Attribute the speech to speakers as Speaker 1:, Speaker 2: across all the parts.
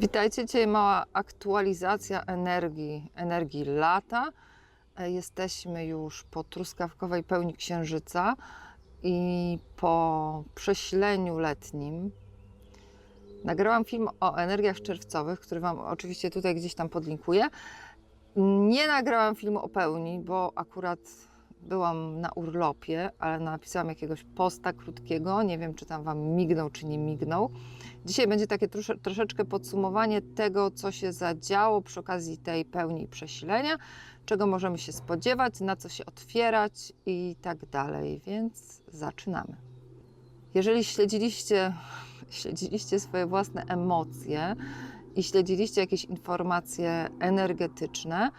Speaker 1: Witajcie, dzisiaj mała aktualizacja energii, energii lata. E, Jesteśmy już po truskawkowej pełni księżyca i po przesileniu letnim. Nagrałam film o energiach czerwcowych, który Wam oczywiście tutaj gdzieś tam podlinkuję. Nie nagrałam filmu o pełni, bo akurat byłam na urlopie, ale napisałam jakiegoś posta krótkiego. Nie wiem, czy tam Wam mignął, czy nie mignął. Dzisiaj będzie takie trosze, troszeczkę podsumowanie tego, co się zadziało przy okazji tej pełni i przesilenia, czego możemy się spodziewać, na co się otwierać i tak dalej. Więc zaczynamy. Jeżeli śledziliście, śledziliście swoje własne emocje i śledziliście jakieś informacje energetyczne,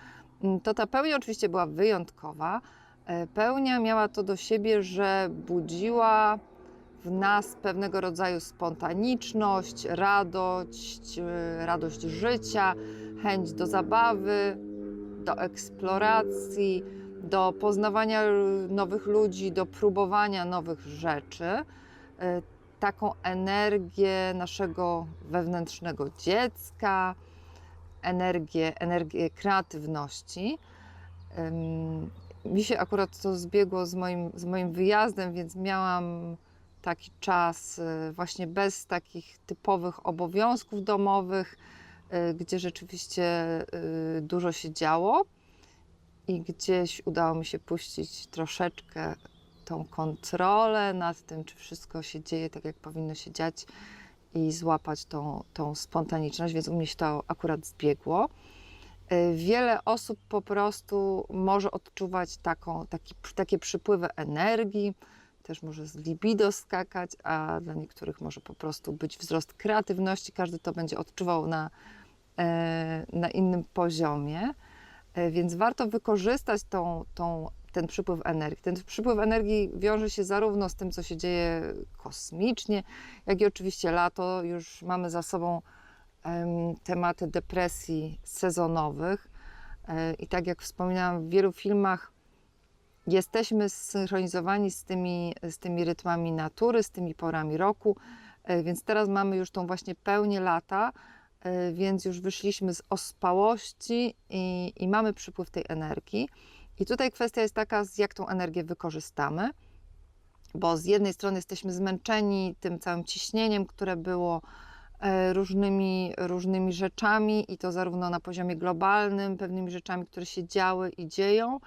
Speaker 1: to ta pełnia oczywiście była wyjątkowa. E, Pełnia miała to do siebie, że budziła w nas pewnego rodzaju spontaniczność, radość, e, radość życia, chęć do zabawy, do eksploracji, do poznawania nowych ludzi, do próbowania nowych rzeczy. E, Taką energię naszego wewnętrznego dziecka, energię, energię kreatywności. Mi się akurat to zbiegło z moim, z moim wyjazdem, więc miałam taki czas y, właśnie bez takich typowych obowiązków domowych, y, gdzie rzeczywiście y, dużo się działo i gdzieś udało mi się puścić troszeczkę tą kontrolę nad tym, czy wszystko się dzieje tak, jak powinno się dziać i złapać tą, tą spontaniczność, więc u mnie się to akurat zbiegło. Y, Wiele osób po prostu może odczuwać taką, taki, takie przypływy energii, też może z libido skakać, a dla niektórych może po prostu być wzrost kreatywności. Każdy to będzie odczuwał na, e, na innym poziomie, E, więc warto wykorzystać tą, tą, ten przypływ energii. Ten przypływ energii wiąże się zarówno z tym, co się dzieje kosmicznie, jak i oczywiście lato. Już mamy za sobą tematy depresji sezonowych. E, I tak jak wspominałam w wielu filmach, jesteśmy zsynchronizowani z tymi, z tymi rytmami natury, z tymi porami roku, e, więc teraz mamy już tą właśnie pełnię lata, e, więc już wyszliśmy z ospałości i, i mamy przypływ tej energii. I tutaj kwestia jest taka, jak tą energię wykorzystamy, bo z jednej strony jesteśmy zmęczeni tym całym ciśnieniem, które było różnymi, różnymi rzeczami i to zarówno na poziomie globalnym, pewnymi rzeczami, które się działy i dzieją.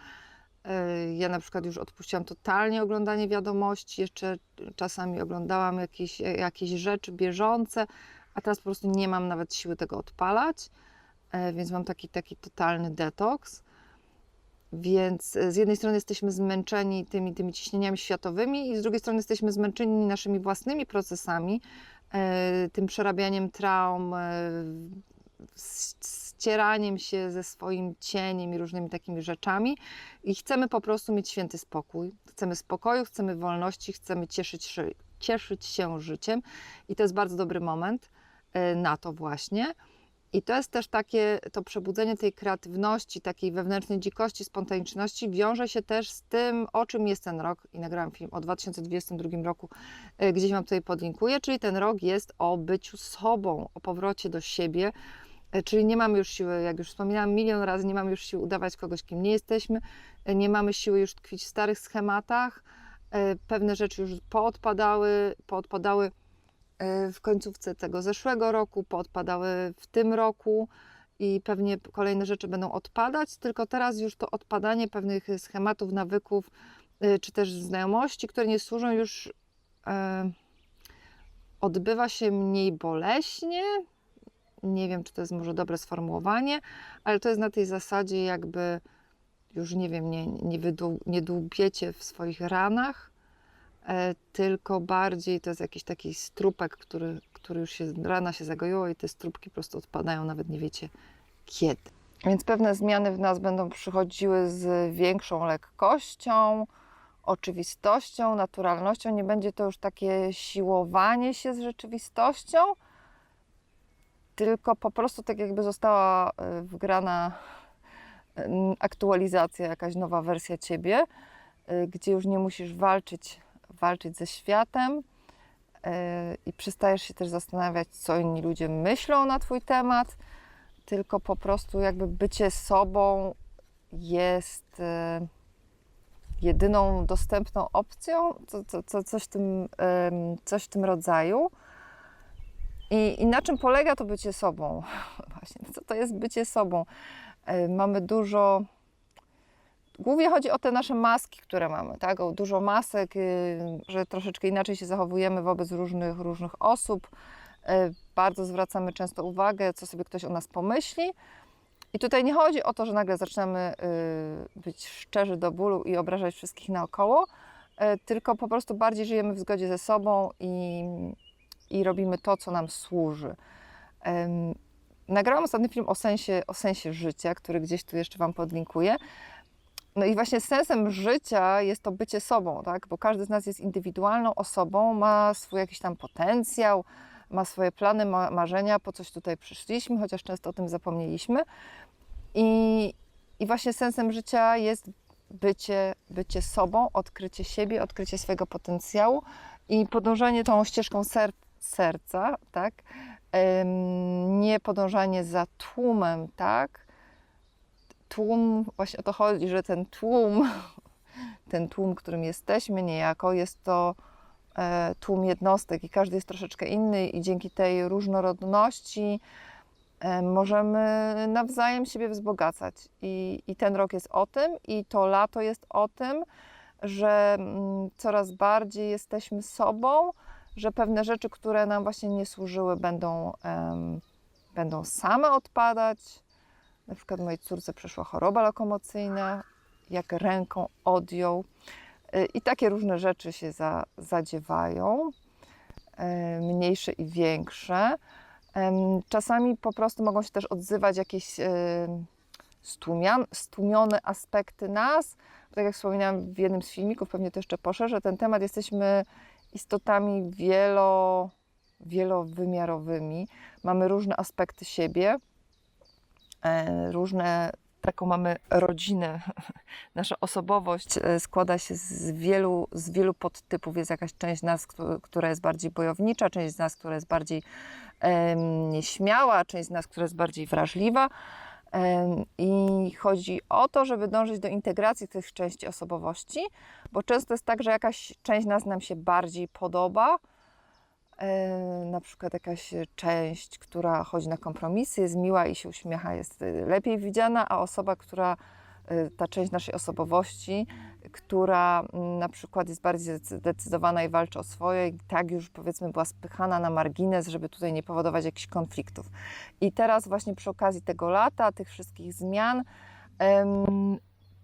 Speaker 1: E, Ja na przykład już odpuściłam totalnie oglądanie wiadomości, jeszcze czasami oglądałam jakieś, jakieś rzeczy bieżące, a teraz po prostu nie mam nawet siły tego odpalać, e, więc mam taki, taki totalny detoks. Więc e, z jednej strony jesteśmy zmęczeni tymi, tymi ciśnieniami światowymi, i z drugiej strony jesteśmy zmęczeni naszymi własnymi procesami, e, tym przerabianiem traum, e, ścieraniem się ze swoim cieniem i różnymi takimi rzeczami. I chcemy po prostu mieć święty spokój. Chcemy spokoju, chcemy wolności, chcemy cieszyć, cieszyć się życiem. I to jest bardzo dobry moment na to właśnie. I to jest też takie, to przebudzenie tej kreatywności, takiej wewnętrznej dzikości, spontaniczności wiąże się też z tym, o czym jest ten rok. I nagrałam film o 2022 roku, e, gdzieś Wam tutaj podlinkuję, czyli ten rok jest o byciu sobą, o powrocie do siebie, E, czyli nie mamy już siły, jak już wspominałam milion razy, nie mamy już siły udawać kogoś, kim nie jesteśmy, e, nie mamy siły już tkwić w starych schematach, pewne rzeczy już poodpadały, poodpadały w końcówce tego zeszłego roku, poodpadały w tym roku i pewnie kolejne rzeczy będą odpadać, tylko teraz już to odpadanie pewnych schematów, nawyków, e, czy też znajomości, które nie służą już, e, odbywa się mniej boleśnie. Nie wiem, czy to jest może dobre sformułowanie, ale to jest na tej zasadzie, jakby już nie wiem, nie, nie, wydłu, nie dłubiecie w swoich ranach, e, tylko bardziej to jest jakiś taki strupek, który, który już się, rana się zagoiła i te strupki po prostu odpadają, nawet nie wiecie kiedy. Więc pewne zmiany w nas będą przychodziły z większą lekkością, oczywistością, naturalnością. Nie będzie to już takie siłowanie się z rzeczywistością, tylko po prostu tak jakby została y, wgrana y, aktualizacja, jakaś nowa wersja ciebie, gdzie już nie musisz walczyć, walczyć ze światem, e, i przestajesz się też zastanawiać, co inni ludzie myślą na Twój temat, tylko po prostu jakby bycie sobą jest e, jedyną dostępną opcją, co, co, co, coś, w tym, coś w tym rodzaju. I, I na czym polega to bycie sobą? Właśnie, co to jest bycie sobą? E, Mamy dużo. Głównie chodzi o te nasze maski, które mamy, tak? O dużo masek, y, że troszeczkę inaczej się zachowujemy wobec różnych, różnych osób. E, Bardzo zwracamy często uwagę, co sobie ktoś o nas pomyśli. I tutaj nie chodzi o to, że nagle zaczynamy y, być szczerzy do bólu i obrażać wszystkich naokoło, tylko po prostu bardziej żyjemy w zgodzie ze sobą i, i robimy to, co nam służy. Nagrałam ostatni film o sensie, o sensie życia, który gdzieś tu jeszcze Wam podlinkuję. No i właśnie sensem życia jest to bycie sobą, tak? bo każdy z nas jest indywidualną osobą, ma swój jakiś tam potencjał, ma swoje plany, ma, marzenia, po coś tutaj przyszliśmy, chociaż często o tym zapomnieliśmy. I, i właśnie sensem życia jest bycie, bycie sobą, odkrycie siebie, odkrycie swojego potencjału i podążanie tą ścieżką ser, serca, tak? Em, nie podążanie za tłumem, tak? Tłum, właśnie o to chodzi, że ten tłum, ten tłum, którym jesteśmy niejako, jest to e, tłum jednostek i każdy jest troszeczkę inny i dzięki tej różnorodności e, możemy nawzajem siebie wzbogacać. I, I ten rok jest o tym i to lato jest o tym, że mm, coraz bardziej jesteśmy sobą, że pewne rzeczy, które nam właśnie nie służyły, będą, em, będą same odpadać. Na przykład mojej córce przeszła choroba lokomocyjna, jak ręką odjął. Y, I takie różne rzeczy się za, zadziewają, e, mniejsze i większe. Czasami po prostu mogą się też odzywać jakieś stłumian, stłumione aspekty nas. Tak jak wspominałam w jednym z filmików, pewnie to jeszcze poszerzę ten temat, jesteśmy istotami wielo, wielowymiarowymi. Mamy różne aspekty siebie, różne, taką mamy rodzinę. Nasza osobowość e, składa się z wielu, z wielu podtypów. Jest jakaś część nas, któ- która jest bardziej bojownicza, część z nas, która jest bardziej em, nieśmiała, część z nas, która jest bardziej wrażliwa. I chodzi o to, żeby dążyć do integracji tych części osobowości, bo często jest tak, że jakaś część nas nam się bardziej podoba. E, Na przykład jakaś część, która chodzi na kompromisy, jest miła i się uśmiecha, jest e, lepiej widziana, a osoba, która, e, ta część naszej osobowości, która mm, na przykład jest bardziej zdecydowana i walczy o swoje, i tak już powiedzmy była spychana na margines, żeby tutaj nie powodować jakichś konfliktów. I teraz właśnie przy okazji tego lata, tych wszystkich zmian,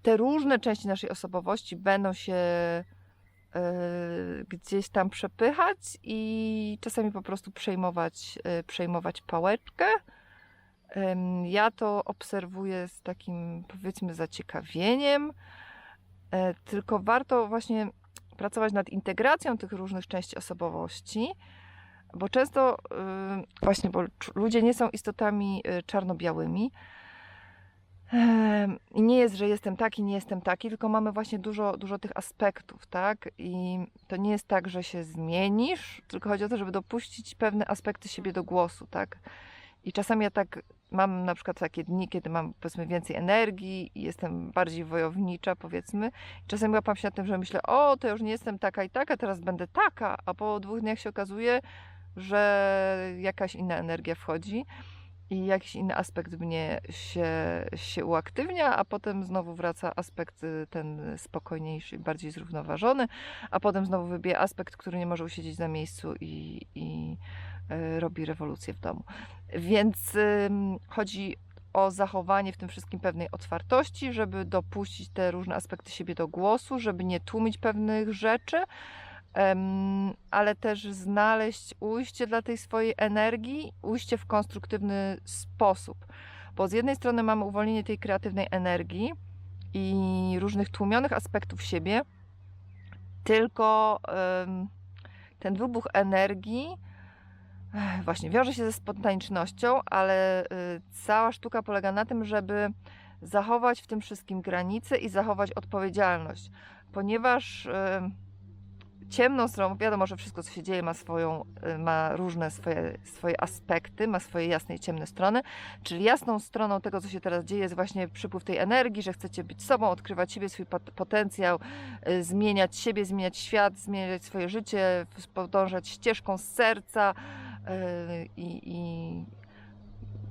Speaker 1: te różne części naszej osobowości będą się gdzieś tam przepychać i czasami po prostu przejmować, e, przejmować pałeczkę. Ja to obserwuję z takim powiedzmy zaciekawieniem, e, tylko warto właśnie pracować nad integracją tych różnych części osobowości, bo często y, właśnie, bo ludzie nie są istotami y, czarno-białymi. I nie jest, że jestem taki, nie jestem taki, tylko mamy właśnie dużo, dużo tych aspektów, tak? I to nie jest tak, że się zmienisz, tylko chodzi o to, żeby dopuścić pewne aspekty siebie do głosu, tak? I czasami ja tak mam na przykład takie dni, kiedy mam powiedzmy więcej energii i jestem bardziej wojownicza, powiedzmy. Czasami łapam się na tym, że myślę, o, to już nie jestem taka i taka, teraz będę taka, a po dwóch dniach się okazuje, że jakaś inna energia wchodzi i jakiś inny aspekt mnie się, się uaktywnia, a potem znowu wraca aspekt y, ten spokojniejszy, bardziej zrównoważony, a potem znowu wybije aspekt, który nie może usiedzieć na miejscu i, i y, robi rewolucję w domu. Więc chodzi o zachowanie w tym wszystkim pewnej otwartości, żeby dopuścić te różne aspekty siebie do głosu, żeby nie tłumić pewnych rzeczy, ale też znaleźć ujście dla tej swojej energii, ujście w konstruktywny sposób. Bo z jednej strony mamy uwolnienie tej kreatywnej energii i różnych tłumionych aspektów siebie, tylko ten wybuch energii właśnie wiąże się ze spontanicznością, ale y, cała sztuka polega na tym, żeby zachować w tym wszystkim granice i zachować odpowiedzialność, ponieważ ciemną stroną, wiadomo, że wszystko, co się dzieje, ma swoją, y, ma różne swoje, swoje aspekty, ma swoje jasne i ciemne strony, czyli jasną stroną tego, co się teraz dzieje, jest właśnie przypływ tej energii, że chcecie być sobą, odkrywać siebie, swój pot- potencjał, y, zmieniać siebie, zmieniać świat, zmieniać swoje życie, podążać ścieżką z serca y, i, i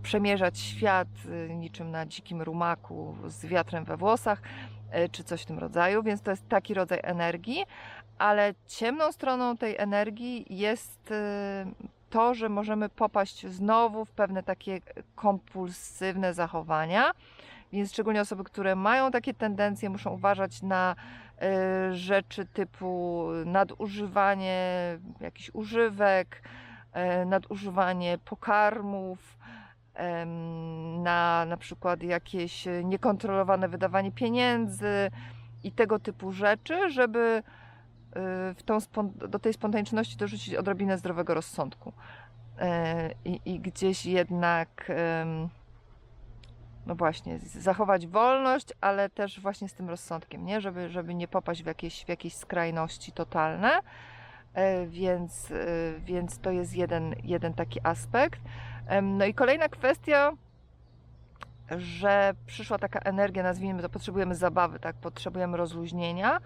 Speaker 1: przemierzać świat niczym na dzikim rumaku z wiatrem we włosach, czy coś w tym rodzaju, więc to jest taki rodzaj energii, ale ciemną stroną tej energii jest y, to, że możemy popaść znowu w pewne takie kompulsywne zachowania. Więc szczególnie osoby, które mają takie tendencje, muszą uważać na y, rzeczy typu nadużywanie jakichś używek, y, nadużywanie pokarmów, na na przykład jakieś niekontrolowane wydawanie pieniędzy i tego typu rzeczy, żeby w tą, do tej spontaniczności dorzucić odrobinę zdrowego rozsądku. E, I, i gdzieś jednak, no właśnie, zachować wolność, ale też właśnie z tym rozsądkiem, nie? Żeby, żeby nie popaść w jakieś, w jakieś skrajności totalne. E, Więc, e, więc to jest jeden, jeden taki aspekt. No i kolejna kwestia, że przyszła taka energia, nazwijmy to, potrzebujemy zabawy, tak, potrzebujemy rozluźnienia,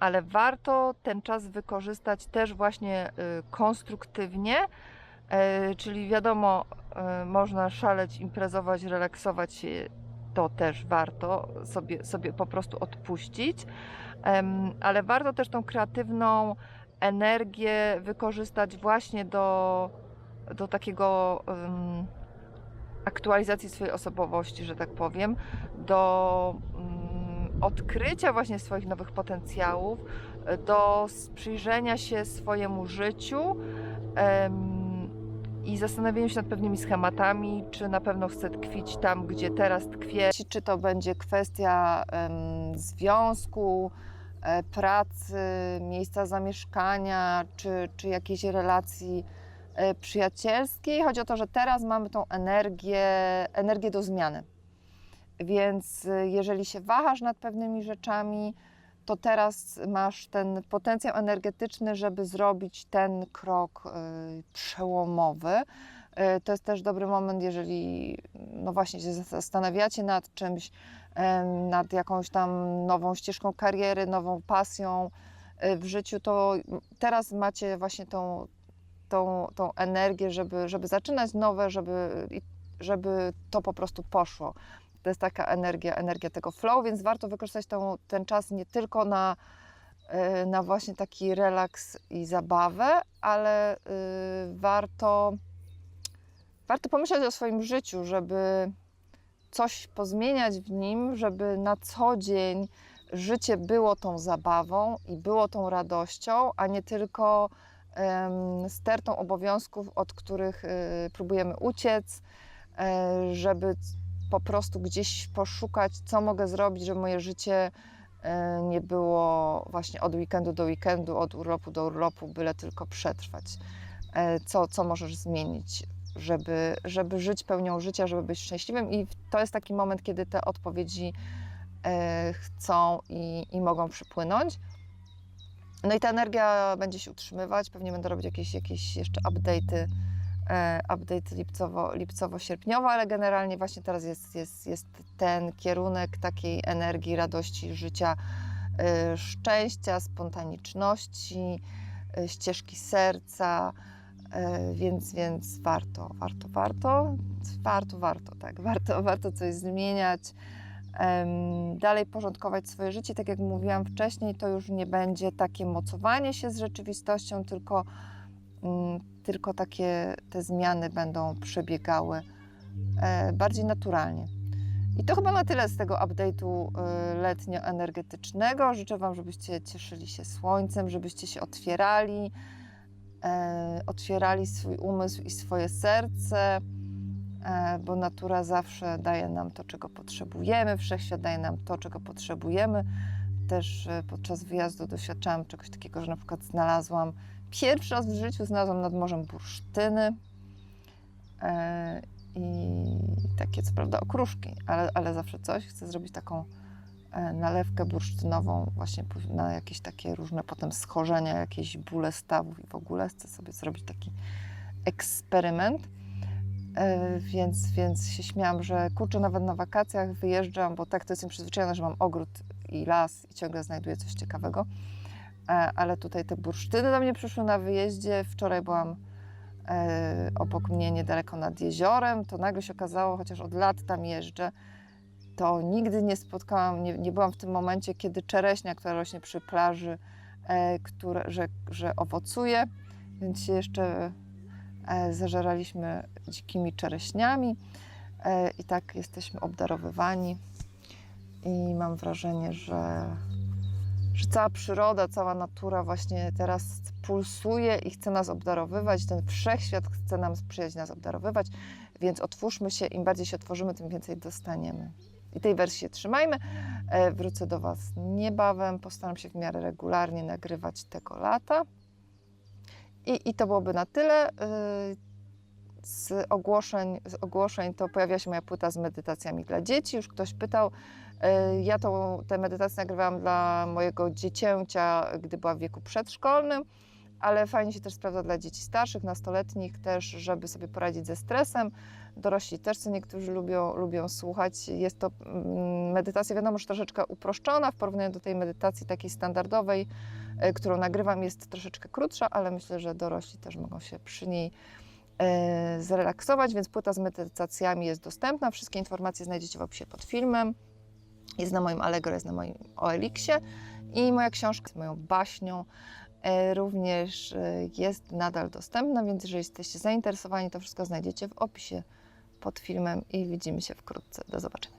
Speaker 1: ale warto ten czas wykorzystać też właśnie y, konstruktywnie, e, czyli wiadomo, e, można szaleć, imprezować, relaksować się, to też warto sobie, sobie po prostu odpuścić, ale warto też tą kreatywną energię wykorzystać właśnie do, do takiego aktualizacji swojej osobowości, że tak powiem, do mm, odkrycia właśnie swoich nowych potencjałów, e, do przyjrzenia się swojemu życiu i zastanowienia się nad pewnymi schematami, czy na pewno chcę tkwić tam, gdzie teraz tkwię, czy to będzie kwestia związku, e, pracy, miejsca zamieszkania, czy, czy jakiejś relacji e, przyjacielskiej. Chodzi o to, że teraz mamy tą energię, energię do zmiany. Więc e, jeżeli się wahasz nad pewnymi rzeczami, to teraz masz ten potencjał energetyczny, żeby zrobić ten krok e, przełomowy. E, To jest też dobry moment, jeżeli no właśnie się zastanawiacie nad czymś, nad jakąś tam nową ścieżką kariery, nową pasją w życiu, to teraz macie właśnie tą, tą, tą energię, żeby, żeby zaczynać nowe, żeby, żeby to po prostu poszło. To jest taka energia, energia tego flow, więc warto wykorzystać tą, ten czas nie tylko na, e, na właśnie taki relaks i zabawę, ale y, warto, warto pomyśleć o swoim życiu, żeby coś pozmieniać w nim, żeby na co dzień życie było tą zabawą i było tą radością, a nie tylko stertą obowiązków, od których y, próbujemy uciec, e, żeby po prostu gdzieś poszukać, co mogę zrobić, żeby moje życie e, nie było właśnie od weekendu do weekendu, od urlopu do urlopu, byle tylko przetrwać. E, Co, co możesz zmienić, żeby, żeby żyć pełnią życia, żeby być szczęśliwym i to jest taki moment, kiedy te odpowiedzi e, chcą i, i mogą przypłynąć. No i ta energia będzie się utrzymywać, pewnie będę robić jakieś, jakieś jeszcze update'y, update lipcowo, lipcowo-sierpniowo, ale generalnie właśnie teraz jest, jest, jest ten kierunek takiej energii, radości życia, e, szczęścia, spontaniczności, e, ścieżki serca, e, więc, więc warto, warto, warto, warto, warto, tak, warto, warto coś zmieniać, dalej porządkować swoje życie. Tak jak mówiłam wcześniej, to już nie będzie takie mocowanie się z rzeczywistością, tylko, tylko takie te zmiany będą przebiegały e, bardziej naturalnie. I to chyba na tyle z tego update'u y, letnio-energetycznego. Życzę Wam, żebyście cieszyli się słońcem, żebyście się otwierali, e, otwierali swój umysł i swoje serce, e, bo natura zawsze daje nam to, czego potrzebujemy, wszechświat daje nam to, czego potrzebujemy. Też e, podczas wyjazdu doświadczałam czegoś takiego, że na przykład znalazłam, pierwszy raz w życiu znalazłam nad morzem bursztyny e, i takie co prawda okruszki, ale, ale zawsze coś. Chcę zrobić taką e, nalewkę bursztynową właśnie na jakieś takie różne potem schorzenia, jakieś bóle stawów i w ogóle chcę sobie zrobić taki eksperyment. E, Więc, więc się śmiałam, że kurczę, nawet na wakacjach wyjeżdżam, bo tak to jestem przyzwyczajona, że mam ogród i las i ciągle znajduję coś ciekawego. E, Ale tutaj te bursztyny do mnie przyszły na wyjeździe. Wczoraj byłam e, obok mnie niedaleko nad jeziorem. To nagle się okazało, chociaż od lat tam jeżdżę, to nigdy nie spotkałam, nie, nie byłam w tym momencie, kiedy czereśnia, która rośnie przy plaży, e, które, że, że owocuje, więc się jeszcze zażeraliśmy dzikimi czereśniami i tak jesteśmy obdarowywani i mam wrażenie, że, że cała przyroda, cała natura właśnie teraz pulsuje i chce nas obdarowywać, ten wszechświat chce nam sprzyjać, nas obdarowywać, więc otwórzmy się, im bardziej się otworzymy, tym więcej dostaniemy. I tej wersji się trzymajmy. E, Wrócę do Was niebawem. Postaram się w miarę regularnie nagrywać tego lata. I, i to byłoby na tyle. E, Z ogłoszeń, z ogłoszeń to pojawiła się moja płyta z medytacjami dla dzieci. Już ktoś pytał. E, Ja tą, tę medytację nagrywałam dla mojego dziecięcia, gdy była w wieku przedszkolnym, ale fajnie się też sprawdza dla dzieci starszych, nastoletnich też, żeby sobie poradzić ze stresem. Dorośli też, co niektórzy lubią, lubią słuchać. Jest to mm, medytacja, wiadomo, że troszeczkę uproszczona w porównaniu do tej medytacji takiej standardowej, e, którą nagrywam, jest troszeczkę krótsza, ale myślę, że dorośli też mogą się przy niej e, zrelaksować, więc płyta z medytacjami jest dostępna. Wszystkie informacje znajdziecie w opisie pod filmem. Jest na moim Allegro, jest na moim OLX-ie i moja książka z moją baśnią e, również e, jest nadal dostępna, więc jeżeli jesteście zainteresowani, to wszystko znajdziecie w opisie pod filmem i widzimy się wkrótce. Do zobaczenia.